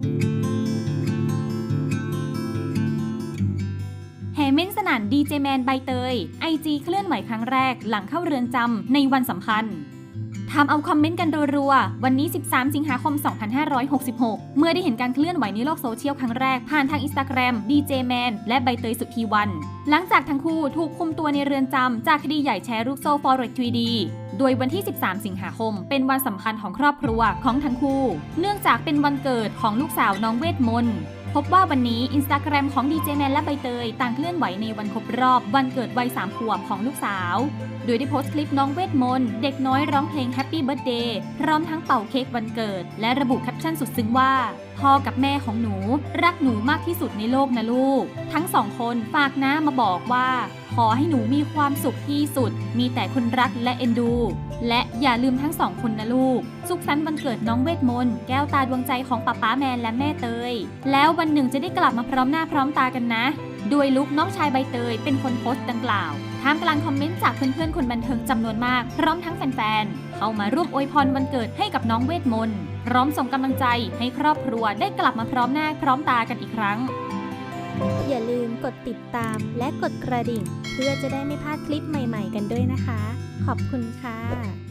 เฮเมนสนันดีเจแมนใบเตยไอจีเคลื่อนไหวครั้งแรกหลังเข้าเรือนจำในวันสำคัญทำเอาคอมเมนต์กันรัวๆ วันนี้ 13 สิงหาคม 2566 เมื่อได้เห็นการเคลื่อนไหวในโลกโซเชียลครั้งแรก ผ่านทางอินสตาแกรมดีเจแมนและใบเตยสุธีวัน หลังจากทั้งคู่ถูกคุมตัวในเรือนจำจากคดีใหญ่แชร์ลูกโซ่ Forex 3D โดยวันที่ 13 สิงหาคม เป็นวันสำคัญของครอบครัวของทั้งคู่ เนื่องจากเป็นวันเกิดของลูกสาวน้องเวทมนต์ พบว่าวันนี้อินสตาแกรมของดีเจแมนและใบเตยต่างเคลื่อนไหวในวันครบรอบวันเกิดวัย3ขวบของลูกสาว โดยได้โพสต์คลิปน้องเวทมนต์เด็กน้อยร้องเพลง Happy Birthday พร้อมทั้งเป่าเค้กวันเกิด และระบุแคปชั่นสุดซึ้งว่า พ่อกับแม่ของหนู รักหนูมากที่สุดในโลกนะลูก ทั้งสองคนฝากน้ามาบอกว่า ขอให้หนูมีความสุขที่สุด มีแต่คนรักและเอ็นดู และอย่าลืมทั้งสองคนนะลูก สุขสันต์วันเกิดน้องเวทมนต์แก้วตาดวงใจของป้าป้าแมนและแม่เตย แล้ววันหนึ่งจะได้กลับมาพร้อมหน้าพร้อมตากันนะ โดยลุกน้องชายใบเตยเป็นคนโพสต์ดังกล่าวท่ามกลางคอมเมนต์จากเพื่อนๆคนบันเทิงจำนวนมาก พร้อมทั้งแฟนๆ เข้ามาร่วมอวยพรวันเกิดให้กับน้องเวทมนต์พร้อมส่งกำลังใจให้ครอบครัวได้กลับมาพร้อมหน้าพร้อมตากันอีกครั้ง อย่าลืมกดติดตามและกดกระดิ่ง เพื่อจะได้ไม่พลาดคลิปใหม่ๆ กันด้วยนะคะ ขอบคุณค่ะ